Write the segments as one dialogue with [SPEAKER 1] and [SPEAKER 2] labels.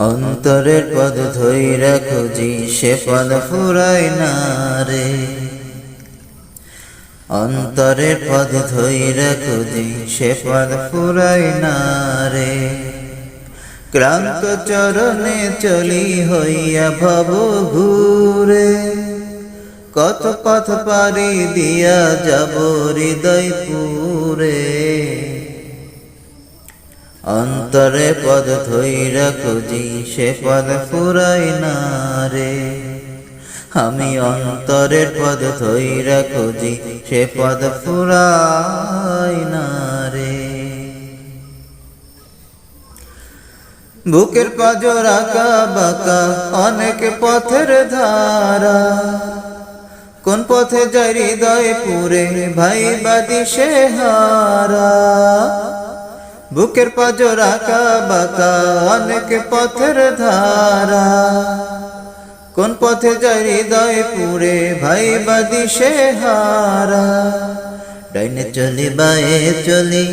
[SPEAKER 1] অন্তরের পদ ধৈরা খুঁজি, সে পদ ফুরাই না রে। অন্তরের পদ ধৈরা খুঁজি, সে পদ ফুরাই না রে। ক্রান্ত চরণে চলি হইয়া ভব ঘুরে। কত পথ পারি দিয়া যাব হৃদয় পুরে অন্তরে পদ ধৈরা খুঁজি, সে পদ ফুরাই না রে। আমি অন্তরের পদ ধৈরা খুঁজি, সে পদ ফুরাই না রে। বুকের পাজর আঁকা বাঁকা, অনেক পথের ধারা। কোন পথে যাই হৃদয় পুরে, ভাই বাদি সে হারা। বুকের পাজর আঁকা বাঁকা অনেক পথের ধারা। কোন পথে যাই হৃদয় পুরে ভাই বাদি সে হারা। ডাইনে চলি, বায়ে চলি,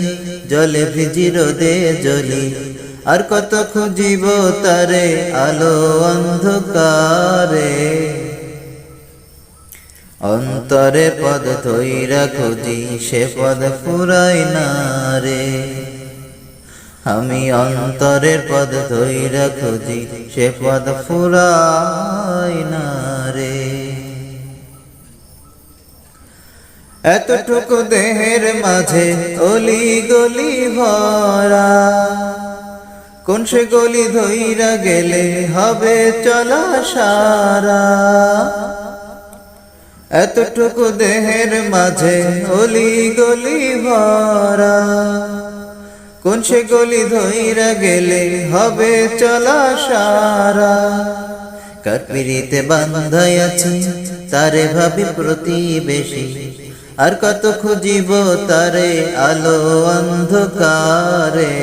[SPEAKER 1] জলে ভিজি রোদে জলি আর কত খুঁজিব তারে আলো অন্ধকারে। অন্তরে পদ ধৈরা খুঁজি, সে পদ ফুরাই না রে। আমি অন্তরের পদ ধৈরা খুঁজি, সে পদ ফুরাই না রে। এতটুকু দেহের মাঝে অলি গলি ভরা। কোন সে গলি ধইরা গেলে হবে চলা সারা। এতটুকু দেহের মাঝে অলি গলি ভরা। কোন সে গলি ধইরা গেলে হবে চলা সারা? কারপিরিতে বান্ধাই আছি, তারে ভাবি প্রতিবেশী। আর কত খুঁজিব তারে আলো অন্ধকারে?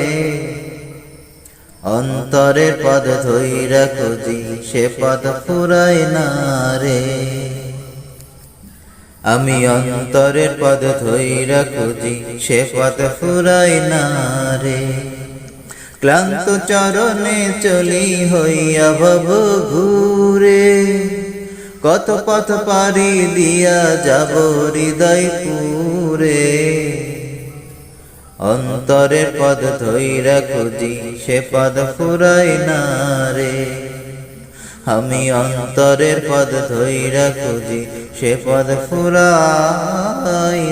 [SPEAKER 1] অন্তরের পদ ধৈরা খুঁজি, সে পদ ফুরাই না রে। আমি অন্তরের পদ ধৈরা খুঁজি, সে পদ ফুরাই না রে। ক্লান্ত চরণে চলি হইয়া ভব ঘুরে কত পথ পারি দিয়া যাব হৃদয় পুরে অন্তরের পদ ধৈরা খুঁজি, সে পদ ফুরাই না রে। আমি অন্তরের পদ ধৈরা খুঁজি সে পদ ফুরাই